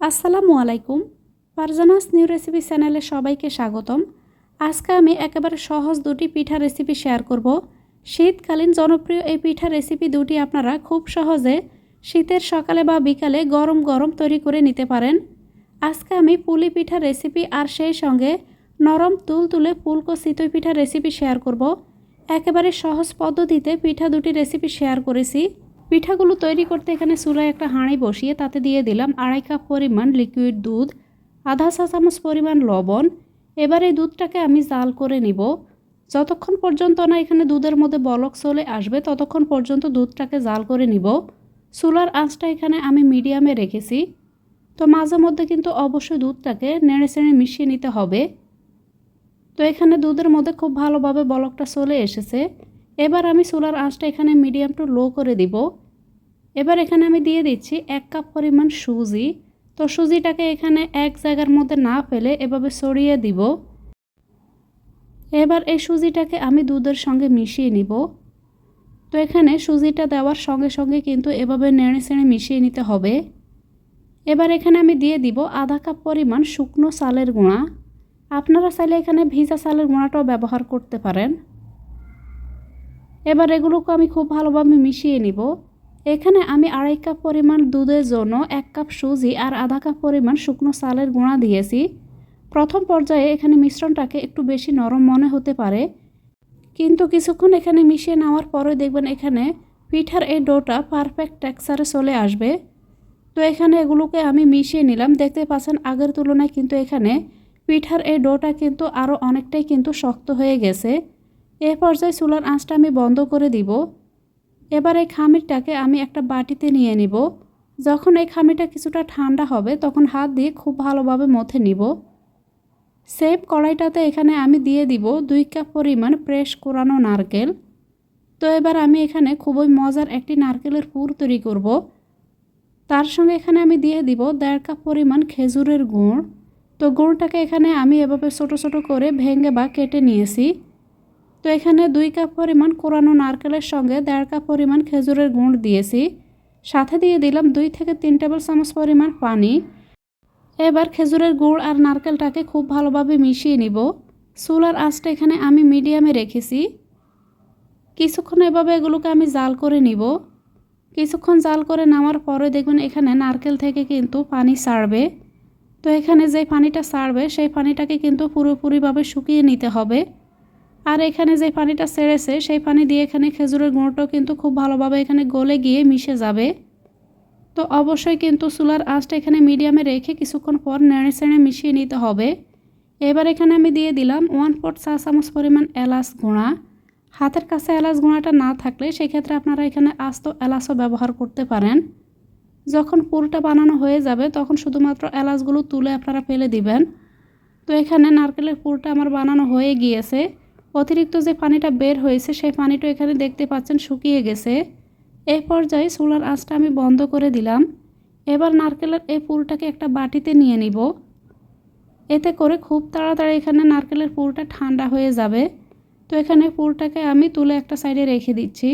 আসসালামু আলাইকুম। Farzana's new recipe চ্যানেলে সবাইকে স্বাগতম। আজকে আমি একেবারে সহজ দুটি পিঠা রেসিপি শেয়ার করব। শীতকালীন জনপ্রিয় এই পিঠা রেসিপি দুটি আপনারা খুব সহজে শীতের সকালে বা বিকালে গরম গরম তৈরি করে নিতে পারেন। আজকে আমি পুলি পিঠা রেসিপি আর সেই সঙ্গে নরম তুল তুলে ফুলকো চিতই পিঠা রেসিপি শেয়ার করব। একেবারে সহজ পদ্ধতিতে পিঠা দুটি রেসিপি শেয়ার করেছি। পিঠাগুলো তৈরি করতে এখানে চুলায় একটা হাঁড়ি বসিয়ে তাতে দিয়ে দিলাম আড়াই কাপ পরিমাণ লিকুইড দুধ, আধা চা চামচ পরিমাণ লবণ। এবার এই দুধটাকে আমি জাল করে নিব। যতক্ষণ পর্যন্ত না এখানে দুধের মধ্যে বলক চলে আসবে, ততক্ষণ পর্যন্ত দুধটাকে জাল করে নিব। চুলার আঁচটা এখানে আমি মিডিয়ামে রেখেছি। তো মাঝে মধ্যে কিন্তু অবশ্যই দুধটাকে নেড়ে চেড়ে মিশিয়ে নিতে হবে। তো এখানে দুধের মধ্যে খুব ভালোভাবে বলকটা চলে এসেছে। এবার আমি চুলার আঁচটা এখানে মিডিয়াম টু লো করে দিব। এবার এখানে আমি দিয়ে দিচ্ছি এক কাপ পরিমাণ সুজি। তো সুজিটাকে এখানে এক জায়গার মধ্যে না ফেলে এভাবে ছড়িয়ে দিব। এবার এই সুজিটাকে আমি দুধের সঙ্গে মিশিয়ে নিব। তো এখানে সুজিটা দেওয়ার সঙ্গে সঙ্গে কিন্তু এভাবে নেড়ে চেড়ে মিশিয়ে নিতে হবে। এবার এখানে আমি দিয়ে দিব আধা কাপ পরিমাণ শুকনো চালের গুঁড়া। আপনারা চাইলে এখানে ভিজা চালের গুঁড়াটাও ব্যবহার করতে পারেন। এবার এগুলোকে আমি খুব ভালোভাবে মিশিয়ে নিব। এখানে আমি আড়াই কাপ পরিমাণ দুধের জন্য এক কাপ সুজি আর আধা কাপ পরিমাণ শুকনো চালের গুঁড়া দিয়েছি। প্রথম পর্যায়ে এখানে মিশ্রণটাকে একটু বেশি নরম মনে হতে পারে। কিন্তু কিছুক্ষণ এখানে মিশিয়ে নেওয়ার পরে দেখবেন এখানে পিঠার এই ডোটা পারফেক্ট টেক্সারে চলে আসবে। তো এখানে এগুলোকে আমি মিশিয়ে নিলাম। দেখতে পাচ্ছেন, আগের তুলনায় কিন্তু এখানে পিঠার এই ডোটা কিন্তু আরও অনেকটাই কিন্তু শক্ত হয়ে গেছে। এ পর্যায়ে চুলার আঁচটা আমি বন্ধ করে দিব। এবার এই খামিরটাকে আমি একটা বাটিতে নিয়ে নিব। যখন এই খামিরটা কিছুটা ঠান্ডা হবে, তখন হাত দিয়ে খুব ভালোভাবে মথে নিব। সেভ কড়াইটাতে এখানে আমি দিয়ে দিব দুই কাপ পরিমাণ প্রেস কোরানো নারকেল। তো এবার আমি এখানে খুবই মজার একটি নারকেলের পুর তৈরি করব। তার সঙ্গে এখানে আমি দিয়ে দিব দেড় কাপ পরিমাণ খেজুরের গুড়। তো গুড়টাকে এখানে আমি এভাবে ছোট ছোট করে ভেঙে বা কেটে নিয়েছি। তো এখানে দুই কাপ পরিমাণ কোরানো নারকেলের সঙ্গে দেড় কাপ পরিমাণ খেজুরের গুঁড় দিয়েছি। সাথে দিয়ে দিলাম দুই থেকে তিন টেবিল চামচ পরিমাণ পানি। এবার খেজুরের গুড় আর নারকেলটাকে খুব ভালোভাবে মিশিয়ে নিব। চুলার আঁচটা এখানে আমি মিডিয়ামে রেখেছি। কিছুক্ষণ এভাবে এগুলোকে আমি জাল করে নিব। কিছুক্ষণ জাল করে নেওয়ার পরে দেখবেন এখানে নারকেল থেকে কিন্তু পানি ছাড়বে তো এখানে যে পানিটা ছাড়বে সেই পানিটাকে কিন্তু পুরোপুরিভাবে শুকিয়ে নিতে হবে। আর এখানে যে পানিটা ছেড়েছে সেই পানি দিয়ে এখানে খেজুরের গুঁড়োটাও কিন্তু খুব ভালোভাবে এখানে গলে গিয়ে মিশে যাবে। তো অবশ্যই কিন্তু চুলার আঁচটা এখানে মিডিয়ামে রেখে কিছুক্ষণ পর নেড়ে চেড়ে মিশিয়ে নিতে হবে। এবার এখানে আমি দিয়ে দিলাম ওয়ান ফোর চা চামচ পরিমাণ এলাচ গুঁড়া। হাতের কাছে এলাচ গুঁড়াটা না থাকলে সেক্ষেত্রে আপনারা এখানে আস্ত এলাচও ব্যবহার করতে পারেন। যখন পুরটা বানানো হয়ে যাবে, তখন শুধুমাত্র এলাচগুলো তুলে আপনারা ফেলে দিবেন। তো এখানে নারকেলের পুরটা আমার বানানো হয়ে গিয়েছে। অতিরিক্ত যে পানিটা বের হয়েছে, সেই পানিটা এখানে দেখতে পাচ্ছেন শুকিয়ে গেছে। এই পর্যায়ে চুলার আঁচটা আমি বন্ধ করে দিলাম। এবার নারকেলের এই পুরটাকে একটা বাটিতে নিয়ে নিব। এতে করে খুব তাড়াতাড়ি এখানে নারকেলের পুরটা ঠান্ডা হয়ে যাবে। তো এখানে পুরটাকে আমি তুলে একটা সাইডে রেখে দিচ্ছি।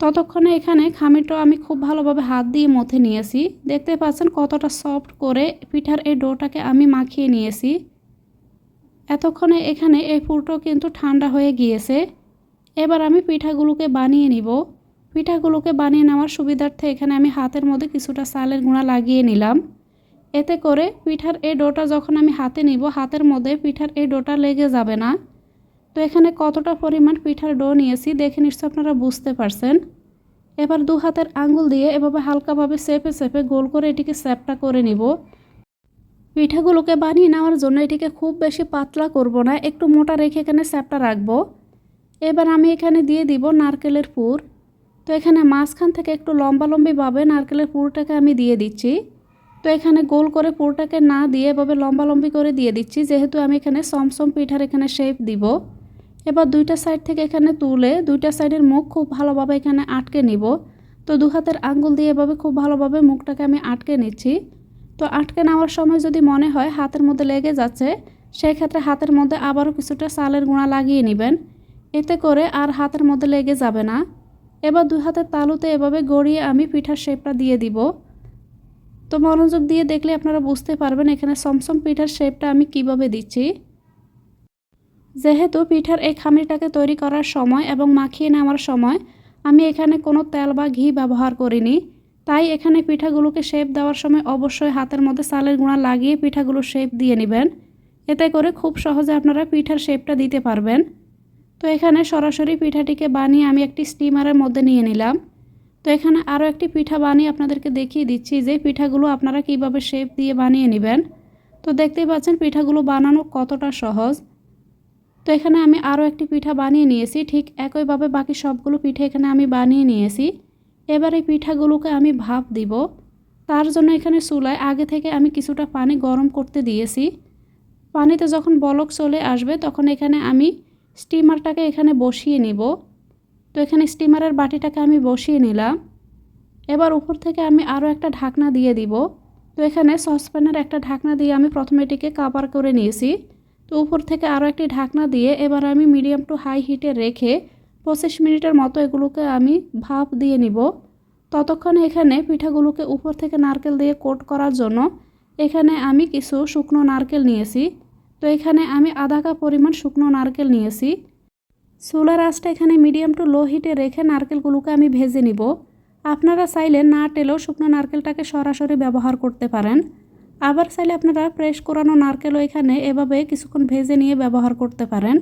ততক্ষণে এখানে খামিরটাও আমি খুব ভালোভাবে হাত দিয়ে মথে নিয়েছি। দেখতে পাচ্ছেন কতটা সফট করে পিঠার এই ডোটাকে আমি মাখিয়ে নিয়েছি। এতক্ষণে এখানে এই পুরটাও কিন্তু ঠান্ডা হয়ে গিয়েছে। এবার আমি পিঠাগুলোকে বানিয়ে নিব। পিঠাগুলোকে বানিয়ে নেওয়ার সুবিধার্থে এখানে আমি হাতের মধ্যে কিছুটা চালের গুঁড়া লাগিয়ে নিলাম। এতে করে পিঠার এই ডোটা যখন আমি হাতে নিব, হাতের মধ্যে পিঠার এই ডোটা লেগে যাবে না। তো এখানে কতটা পরিমাণ পিঠার ডো নিয়েছি দেখে নিশ্চয় আপনারা বুঝতে পারছেন। এবার দু হাতের আঙ্গুল দিয়ে এভাবে হালকাভাবে সেপে সেপে গোল করে এটিকে স্যাপটা করে নিব। পিঠাগুলোকে বানিয়ে নেওয়ার জন্য এটিকে খুব বেশি পাতলা করব না, একটু মোটা রেখে এখানে স্যাপটা রাখব। এবার আমি এখানে দিয়ে দিব নারকেলের পুর। তো এখানে মাঝখান থেকে একটু লম্বা লম্বিভাবে নারকেলের পুরটাকে আমি দিয়ে দিচ্ছি। তো এখানে গোল করে পুরটাকে না দিয়ে এভাবে লম্বা লম্বি করে দিয়ে দিচ্ছি, যেহেতু আমি এখানে সমসম পিঠার এখানে শেপ দিব। এবার দুইটা সাইড থেকে এখানে তুলে দুইটা সাইডের মুখ খুব ভালোভাবে এখানে আটকে নিব। তো দু হাতের আঙ্গুল দিয়ে এভাবে খুব ভালোভাবে মুখটাকে আমি আটকে নিচ্ছি। তো আটকে নেওয়ার সময় যদি মনে হয় হাতের মধ্যে লেগে যাচ্ছে সেই ক্ষেত্রে হাতের মধ্যে আবারও কিছুটা চালের গুঁড়া লাগিয়ে নেবেন। এতে করে আর হাতের মধ্যে লেগে যাবে না। এবার দু হাতের তালুতে এভাবে গড়িয়ে আমি পিঠার শেপটা দিয়ে দিব। তো মনোযোগ দিয়ে দেখলে আপনারা বুঝতে পারবেন এখানে সমসম পিঠার শেপটা আমি কীভাবে দিচ্ছি। যেহেতু পিঠার এই খামিরটাকে তৈরি করার সময় এবং মাখিয়ে নেওয়ার সময় আমি এখানে কোনো তেল বা ঘি ব্যবহার করিনি তাই এখানে পিঠাগুলোকে শেপ দেওয়ার সময় অবশ্যই হাতের মধ্যে চালের গুঁড়া লাগিয়ে পিঠাগুলো শেপ দিয়ে নেবেন। এতে করে খুব সহজে আপনারা পিঠার শেপটা দিতে পারবেন। তো এখানে সরাসরি পিঠাটিকে বানিয়ে আমি একটি স্টিমারের মধ্যে নিয়ে নিলাম। তো এখানে আরও একটি পিঠা বানিয়ে আপনাদেরকে দেখিয়ে দিচ্ছি যে পিঠাগুলো আপনারা কীভাবে শেপ দিয়ে বানিয়ে নেবেন। তো দেখতেই পাচ্ছেন পিঠাগুলো বানানো কতটা সহজ। তো এখানে আমি আরও একটি পিঠা বানিয়ে নিয়েছি, ঠিক একইভাবে বাকি সবগুলো পিঠে এখানে আমি বানিয়ে নিয়েছি। এবার এই পিঠাগুলোকে আমি ভাপ দিব। তার জন্য এখানে চুলায় আগে থেকে আমি কিছুটা পানি গরম করতে দিয়েছি। পানিতে যখন বলক চলে আসবে, তখন এখানে আমি স্টিমারটাকে এখানে বসিয়ে নিব। তো এখানে স্টিমারের বাটিটাকে আমি বসিয়ে নিলাম। এবার উপর থেকে আমি আরও একটা ঢাকনা দিয়ে দিব। তো এখানে সসপ্যানের একটা ঢাকনা দিয়ে আমি প্রথমে এটিকে কাভার করে নিয়েছি। তো উপর থেকে আরও একটি ঢাকনা দিয়ে এবার আমি মিডিয়াম টু হাই হিটে রেখে পঁচিশ মিনিটের মতো এগুলোকে আমি ভাপ দিয়ে নিব। ততক্ষণে এখানে পিঠাগুলোকে উপর থেকে নারকেল দিয়ে কোট করার জন্য এখানে আমি কিছু শুকনো নারকেল নিয়েছি। তো এখানে আমি আধা কাপ পরিমাণ শুকনো নারকেল নিয়েছি। সোলার আঁচটা এখানে মিডিয়াম টু লো হিটে রেখে নারকেলগুলোকে আমি ভেজে নিব। আপনারা চাইলে না টেলেও শুকনো নারকেলটাকে সরাসরি ব্যবহার করতে পারেন। আবার চাইলে আপনারা ফ্রেশ করানো নারকেলও এখানে এভাবে কিছুক্ষণ ভেজে নিয়ে ব্যবহার করতে পারেন।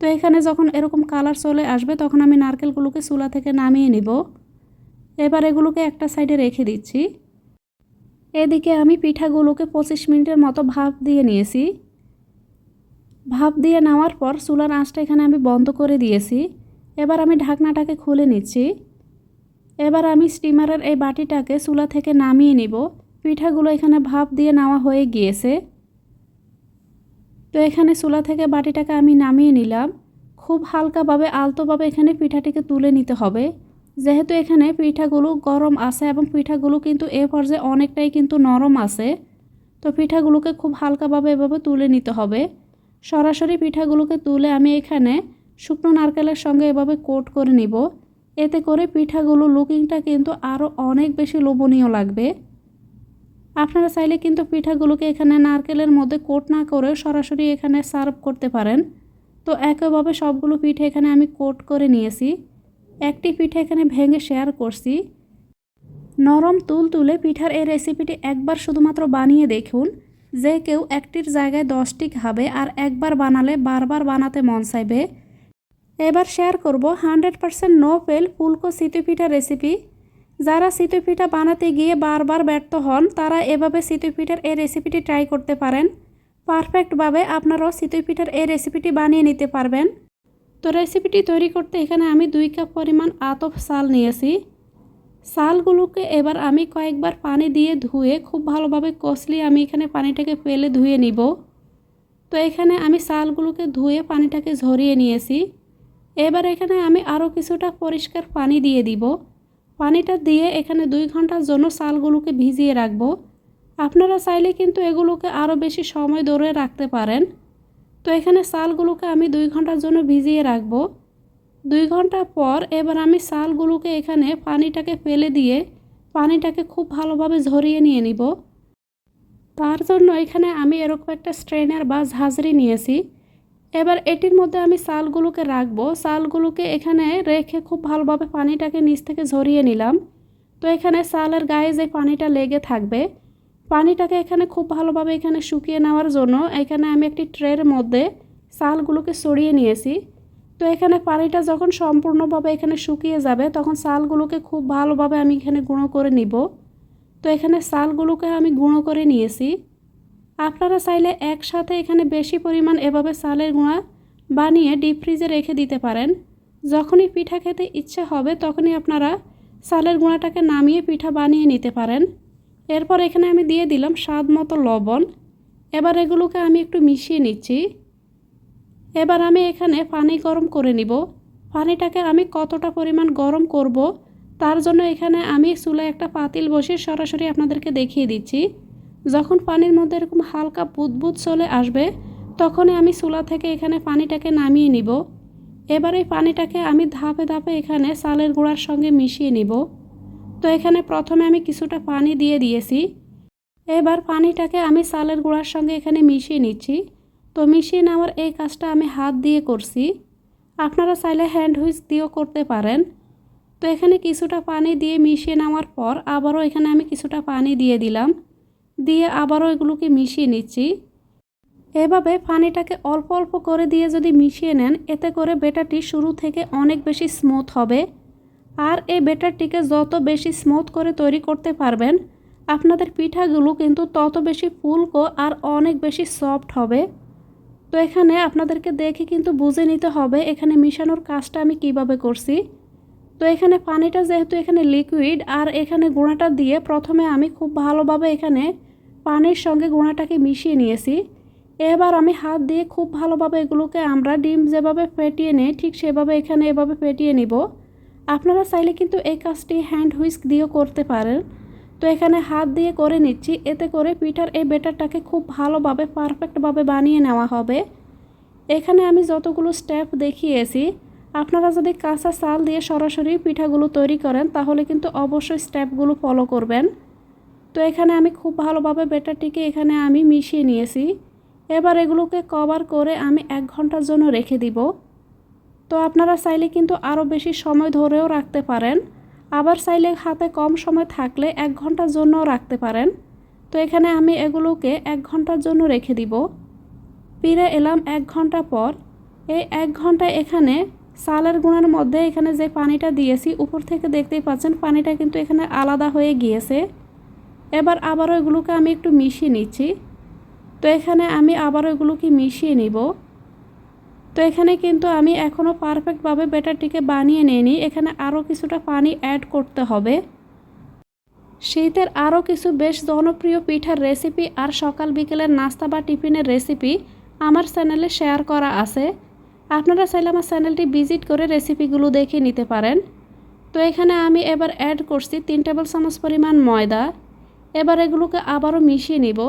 তো এখানে যখন এরকম কালার চলে আসবে, তখন আমি নারকেলগুলোকে চুলা থেকে নামিয়ে নিব। এবার এগুলোকে একটা সাইডে রেখে দিচ্ছি। এদিকে আমি পিঠাগুলোকে পঁচিশ মিনিটের মতো ভাপ দিয়ে নিয়েছি। ভাপ দিয়ে নেওয়ার পর চুলার আঁচটা এখানে আমি বন্ধ করে দিয়েছি। এবার আমি ঢাকনাটাকে খুলে নিচ্ছি। এবার আমি স্টিমারের এই বাটিটাকে চুলা থেকে নামিয়ে নিব। পিঠাগুলো এখানে ভাপ দিয়ে নেওয়া হয়ে গিয়েছে। তো এখানে চুলা থেকে বাটিটাকে আমি নামিয়ে নিলাম। খুব হালকাভাবে, আলতোভাবে এখানে পিঠাটিকে তুলে নিতে হবে। যেহেতু এখানে পিঠাগুলো গরম আছে এবং পিঠাগুলো কিন্তু এ পর্যায়ে অনেকটাই কিন্তু নরম আছে, তো পিঠাগুলোকে খুব হালকাভাবে এভাবে তুলে নিতে হবে। সরাসরি পিঠাগুলোকে তুলে আমি এখানে শুকনো নারকেলের সঙ্গে এভাবে কোট করে নিব। এতে করে পিঠাগুলো লুকিংটা কিন্তু আরও অনেক বেশি লোভনীয় লাগবে। আপনারা চাইলে কিন্তু পিঠাগুলোকে এখানে নারকেলের মধ্যে কোট না করে সরাসরি এখানে সার্ভ করতে পারেন। তো একইভাবে সবগুলো পিঠে এখানে আমি কোট করে নিয়েছি। একটি পিঠে এখানে ভেঙে শেয়ার করছি। নরম তুল তুলে পিঠার এই রেসিপিটি একবার শুধুমাত্র বানিয়ে দেখুন। যে কেউ একটির জায়গায় দশটি খাবে আর একবার বানালে বারবার বানাতে মন চাইবে। এবার শেয়ার করব হান্ড্রেড পারসেন্ট নো ফেল ফুলকো সিতু পিঠা রেসিপি যারা সিতু পিঠা বানাতে গিয়ে বারবার ব্যর্থ হন, তারা এভাবে সিতু পিঠার এই রেসিপিটি ট্রাই করতে পারেন। পারফেক্টভাবে আপনারাও সিতু পিঠার এই রেসিপিটি বানিয়ে নিতে পারবেন। তো রেসিপিটি তৈরি করতে এখানে আমি দুই কাপ পরিমাণ আতপ চাল নিয়েছি। চালগুলোকে এবার আমি কয়েকবার পানি দিয়ে ধুয়ে খুব ভালোভাবে কষলি আমি এখানে পানিটাকে ফেলে ধুয়ে নিব। তো এখানে আমি চালগুলোকে ধুয়ে পানিটাকে ঝরিয়ে নিয়েছি। এবার এখানে আমি আরও কিছুটা পরিষ্কার পানি দিয়ে দিব। পানিটা দিয়ে এখানে দুই ঘণ্টার জন্য চালগুলোকে ভিজিয়ে রাখব। আপনারা চাইলে কিন্তু এগুলোকে আরও বেশি সময় ধরে রাখতে পারেন। তো এখানে চালগুলোকে আমি দুই ঘণ্টার জন্য ভিজিয়ে রাখব। দুই ঘণ্টা পর এবার আমি চালগুলোকে এখানে পানিটাকে ফেলে দিয়ে পানিটাকে খুব ভালোভাবে ঝরিয়ে নিয়ে নিব। তার জন্য এখানে আমি এরকম একটা স্ট্রেনার বা ঝাঁঝরি নিয়েছি। এবার এটির মধ্যে আমি চালগুলোকে রাখব। চালগুলোকে এখানে রেখে খুব ভালোভাবে পানিটাকে নিচ থেকে ঝরিয়ে নিলাম। তো এখানে চালের গায়ে যে পানিটা লেগে থাকবে, পানিটাকে এখানে খুব ভালোভাবে এখানে শুকিয়ে নেওয়ার জন্য এখানে আমি একটি ট্রের মধ্যে চালগুলোকে সরিয়ে নিয়েছি। তো এখানে পানিটা যখন সম্পূর্ণভাবে এখানে শুকিয়ে যাবে, তখন চালগুলোকে খুব ভালোভাবে আমি এখানে গুঁড়ো করে নিব। তো এখানে চালগুলোকে আমি গুঁড়ো করে নিয়েছি। আপনারা চাইলে একসাথে এখানে বেশি পরিমাণ এভাবে চালের গুঁড়া বানিয়ে ডিপ ফ্রিজে রেখে দিতে পারেন। যখনই পিঠা খেতে ইচ্ছে হবে, তখনই আপনারা চালের গুঁড়াটাকে নামিয়ে পিঠা বানিয়ে নিতে পারেন। এরপর এখানে আমি দিয়ে দিলাম স্বাদ মতো লবণ। এবার এগুলোকে আমি একটু মিশিয়ে নিচ্ছি। এবার আমি এখানে পানি গরম করে নিব। পানিটাকে আমি কতটা পরিমাণ গরম করব, তার জন্য এখানে আমি চুলায় একটা পাতিল বসিয়ে সরাসরি আপনাদেরকে দেখিয়ে দিচ্ছি। যখন পানির মধ্যে এরকম হালকা বুদবুদ চলে আসবে, তখনই আমি চুলা থেকে এখানে পানিটাকে নামিয়ে নিব। এবার এই পানিটাকে আমি ধাপে ধাপে এখানে চালের গুঁড়ার সঙ্গে মিশিয়ে নিব। তো এখানে প্রথমে আমি কিছুটা পানি দিয়ে দিয়েছি। এবার পানিটাকে আমি চালের গুঁড়ার সঙ্গে এখানে মিশিয়ে নিচ্ছি। তো মিশিয়ে নেওয়ার এই কাজটা আমি হাত দিয়ে করছি। আপনারা চাইলে হ্যান্ড হুইস দিয়েও করতে পারেন। তো এখানে কিছুটা পানি দিয়ে মিশিয়ে নেওয়ার পর আবারও এখানে আমি কিছুটা পানি দিয়ে দিলাম। দিয়ে আবারও এগুলোকে মিশিয়ে নিচ্ছি। এভাবে পানিটাকে অল্প অল্প করে দিয়ে যদি মিশিয়ে নেন, এতে করে বেটারটি শুরু থেকে অনেক বেশি স্মুথ হবে। আর এই বেটারটিকে যত বেশি স্মুথ করে তৈরি করতে পারবেন, আপনাদের পিঠাগুলো কিন্তু তত বেশি ফুলকো আর অনেক বেশি সফট হবে। তো এখানে আপনাদেরকে দেখে কিন্তু বুঝে নিতে হবে এখানে মিশানোর কাজটা আমি কীভাবে করছি। তো এখানে পানিটা যেহেতু এখানে লিকুইড আর এখানে গুঁড়াটা দিয়ে প্রথমে আমি খুব ভালোভাবে এখানে পানির সঙ্গে গুঁড়াটাকে মিশিয়ে নিয়েছি। এবার আমি হাত দিয়ে খুব ভালোভাবে এগুলোকে আমরা ডিম যেভাবে ফেটিয়ে নিই, ঠিক সেভাবে এখানে এভাবে ফেটিয়ে নিব। আপনারা চাইলে কিন্তু এই কাজটি হ্যান্ড হুইস্ক দিয়েও করতে পারেন। তো এখানে হাত দিয়ে করে নিচ্ছি, এতে করে পিঠার এই বেটারটাকে খুব ভালোভাবে পারফেক্টভাবে বানিয়ে নেওয়া হবে। এখানে আমি যতগুলো স্টেপ দেখিয়েছি আপনারা যদি কাঁচা চাল দিয়ে সরাসরি পিঠাগুলো তৈরি করেন, তাহলে কিন্তু অবশ্যই স্টেপগুলো ফলো করবেন। তো এখানে আমি খুব ভালোভাবে বেটারটিকে এখানে আমি মিশিয়ে নিয়েছি। এবার এগুলোকে কভার করে আমি এক ঘণ্টার জন্য রেখে দিব। তো আপনারা চাইলে কিন্তু আরও বেশি সময় ধরেও রাখতে পারেন। আবার চাইলে হাতে কম সময় থাকলে এক ঘণ্টার জন্যও রাখতে পারেন। তো এখানে আমি এগুলোকে এক ঘণ্টার জন্য রেখে দিব। ফিরে এলাম এক ঘণ্টা পর। এই এক ঘণ্টা এখানে সালের গুঁড়ার মধ্যে এখানে যে পানিটা দিয়েছি, উপর থেকে দেখতেই পাচ্ছেন পানিটা কিন্তু এখানে আলাদা হয়ে গিয়েছে। এবার আবার ওইগুলোকে আমি একটু মিশিয়ে নিচ্ছি। তো এখানে আমি আবারও এগুলোকে মিশিয়ে নিব। তো এখানে কিন্তু আমি এখনও পারফেক্টভাবে ব্যাটারটিকে বানিয়ে নিইনি। এখানে আরও কিছুটা পানি অ্যাড করতে হবে। শীতের আরও কিছু বেশ জনপ্রিয় পিঠার রেসিপি আর সকাল বিকেলের নাস্তা বা টিফিনের রেসিপি আমার চ্যানেলে শেয়ার করা আছে। আপনারা চাইলে আমার চ্যানেলটি ভিজিট করে রেসিপিগুলো দেখে নিতে পারেন। তো এখানে আমি এবার অ্যাড করছি তিন টেবিল চামচ পরিমাণ ময়দা। এবার এগুলোকে আবারও মিশিয়ে নিব।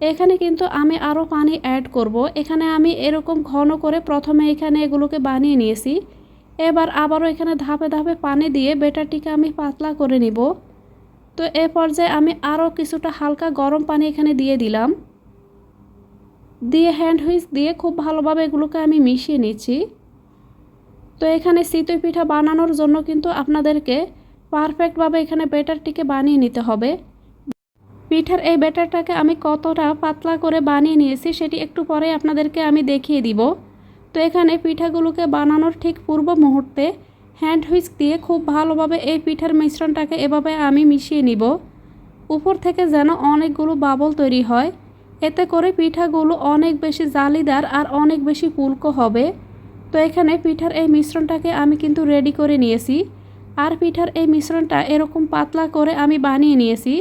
এখানে কিন্তু আমি আরও পানি অ্যাড করব। এখানে আমি এরকম ঘন করে প্রথমে এখানে এগুলোকে বানিয়ে নিয়েছি। এবার আবারও এখানে ধাপে ধাপে পানি দিয়ে বেটারটিকে আমি পাতলা করে নিব। তো এ পর্যায়ে আমি আরও কিছুটা হালকা গরম পানি এখানে দিয়ে দিলাম। দিয়ে হ্যান্ড হুইস দিয়ে খুব ভালোভাবে এগুলোকে আমি মিশিয়ে নিচ্ছি। তো এখানে চিতই পিঠা বানানোর জন্য কিন্তু আপনাদেরকে পারফেক্টভাবে এখানে ব্যাটারটিকে বানিয়ে নিতে হবে। পিঠার এই ব্যাটারটাকে আমি কতটা পাতলা করে বানিয়ে নিয়েছি সেটি একটু পরে আপনাদেরকে আমি দেখিয়ে দিব। তো এখানে পিঠাগুলোকে বানানোর ঠিক পূর্ব মুহূর্তে হ্যান্ড হুইস্ক দিয়ে খুব ভালোভাবে এই পিঠার মিশ্রণটাকে এভাবে আমি মিশিয়ে নিব। উপর থেকে যেন অনেকগুলো বাবল তৈরি হয়। এতে করে পিঠাগুলো অনেক বেশি জালিদার আর অনেক বেশি ফুলকো হবে। তো এখানে পিঠার এই মিশ্রণটাকে আমি কিন্তু রেডি করে নিয়েছি। আর পিঠার এই মিশ্রণটা এরকম পাতলা করে আমি বানিয়ে নিয়েছি।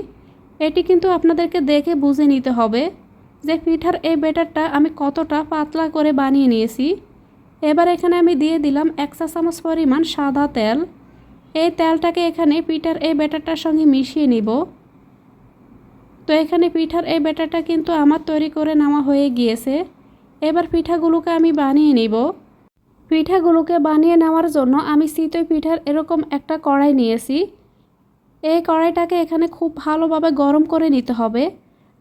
এটি কিন্তু আপনাদেরকে দেখে বুঝে নিতে হবে যে পিঠার এই ব্যাটারটা আমি কতটা পাতলা করে বানিয়ে নিয়েছি। এবার এখানে আমি দিয়ে দিলাম এক চা চামচ পরিমাণ সাদা তেল। এই তেলটাকে এখানে পিঠার এই ব্যাটারটার সঙ্গে মিশিয়ে নিব। তো এখানে পিঠার এই ব্যাটারটা কিন্তু আমার তৈরি করে নেওয়া হয়ে গিয়েছে। এবার পিঠাগুলোকে আমি বানিয়ে নিব। পিঠাগুলোকে বানিয়ে নেওয়ার জন্য আমি চিতই পিঠার এরকম একটা কড়াই নিয়েছি। এই কড়াইটাকে এখানে খুব ভালোভাবে গরম করে নিতে হবে।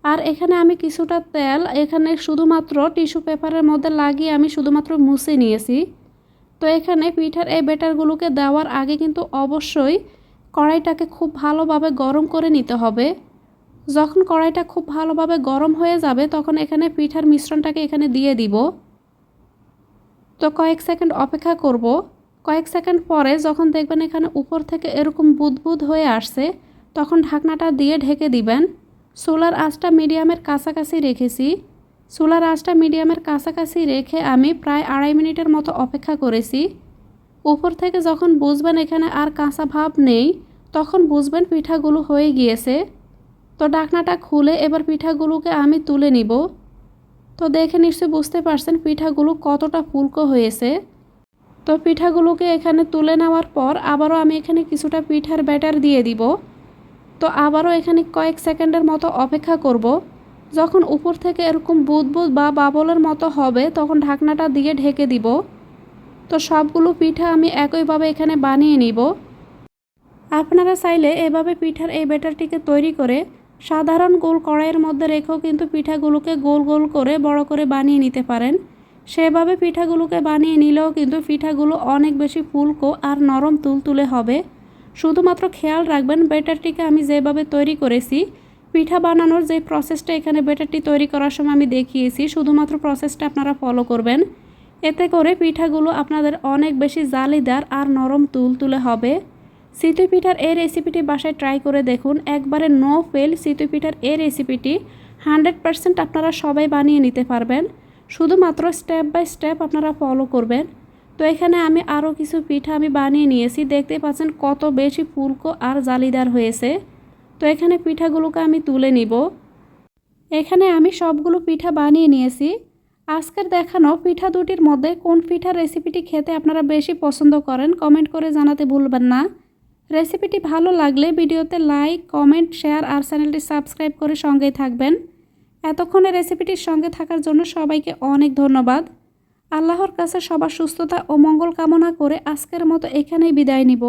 আর এখানে আমি কিছুটা তেল, এখানে শুধুমাত্র টিস্যু পেপারের মধ্যে লাগিয়ে আমি শুধুমাত্র মুছে নিয়েছি। তো এখানে পিঠার এই ব্যাটারগুলোকে দেওয়ার আগে কিন্তু অবশ্যই কড়াইটাকে খুব ভালোভাবে গরম করে নিতে হবে। যখন কড়াইটা খুব ভালোভাবে গরম হয়ে যাবে, তখন এখানে পিঠার মিশ্রণটাকে এখানে দিয়ে দিব। তো কয়েক সেকেন্ড অপেক্ষা করব। কয়েক সেকেন্ড পরে যখন দেখবেন এখানে উপর থেকে এরকম বুদবুদ হয়ে আসছে, তখন ঢাকনাটা দিয়ে ঢেকে দিবেন। সোলার আঁচটা মিডিয়ামের কাছাকাছি রেখেছি। সোলার আঁচটা মিডিয়ামের কাছাকাছি রেখে আমি প্রায় আড়াই মিনিটের মতো অপেক্ষা করেছি। উপর থেকে যখন বুঝবেন এখানে আর কাঁচা ভাব নেই, তখন বুঝবেন পিঠাগুলো হয়ে গিয়েছে। তো ঢাকনাটা খুলে এবার পিঠাগুলোকে আমি তুলে নিব। তো দেখে নিশ্চয়ই বুঝতে পারছেন পিঠাগুলো কতটা ফুলকো হয়েছে। তো পিঠাগুলোকে এখানে তুলে নেওয়ার পর আবারও আমি এখানে কিছুটা পিঠার ব্যাটার দিয়ে দিব। তো আবারও এখানে কয়েক সেকেন্ডের মতো অপেক্ষা করব। যখন উপর থেকে এরকম বুদবুদ বা বাবলের মতো হবে, তখন ঢাকনাটা দিয়ে ঢেকে দিব। তো সবগুলো পিঠা আমি একইভাবে এখানে বানিয়ে নিব। আপনারা চাইলে এভাবে পিঠার এই ব্যাটারটিকে তৈরি করে সাধারণ গোল কড়াইয়ের মধ্যে রেখেও কিন্তু পিঠাগুলোকে গোল গোল করে বড় করে বানিয়ে নিতে পারেন। সেভাবে পিঠাগুলোকে বানিয়ে নিলেও কিন্তু পিঠাগুলো অনেক বেশি ফুলকো আর নরম তুলতুলে হবে। শুধুমাত্র খেয়াল রাখবেন, ব্যাটারটিকে আমি যেভাবে তৈরি করেছি, পিঠা বানানোর যে প্রসেসটা এখানে ব্যাটারটি তৈরি করার সময় আমি দেখিয়েছি, শুধুমাত্র প্রসেসটা আপনারা ফলো করবেন। এতে করে পিঠাগুলো আপনাদের অনেক বেশি জালিদার আর নরম তুলতুলে হবে। সিতুই পিঠার এই রেসিপিটি বাসায় ট্রাই করে দেখুন। একবারে নো ফেল সিতুই পিঠার এই রেসিপিটি হান্ড্রেড পারসেন্ট আপনারা সবাই বানিয়ে নিতে পারবেন। শুধুমাত্র স্টেপ বাই স্টেপ আপনারা ফলো করবেন। তো এখানে আমি আরও কিছু পিঠা আমি বানিয়ে নিয়েছি। দেখতে পাচ্ছেন কত বেশি ফুলকো আর জালিদার হয়েছে। তো এখানে পিঠাগুলোকে আমি তুলে নিব। এখানে আমি সবগুলো পিঠা বানিয়ে নিয়েছি। আজকের দেখানো পিঠা দুটির মধ্যে কোন পিঠার রেসিপিটি খেতে আপনারা বেশি পছন্দ করেন, কমেন্ট করে জানাতে ভুলবেন না। রেসিপিটি ভালো লাগলে ভিডিওতে লাইক, কমেন্ট, শেয়ার আর চ্যানেলটি সাবস্ক্রাইব করে সঙ্গেই থাকবেন। এতক্ষণে রেসিপিটির সঙ্গে থাকার জন্য সবাইকে অনেক ধন্যবাদ। আল্লাহর কাছে সবার সুস্থতা ও মঙ্গল কামনা করে আজকের মতো এখানেই বিদায় নিব।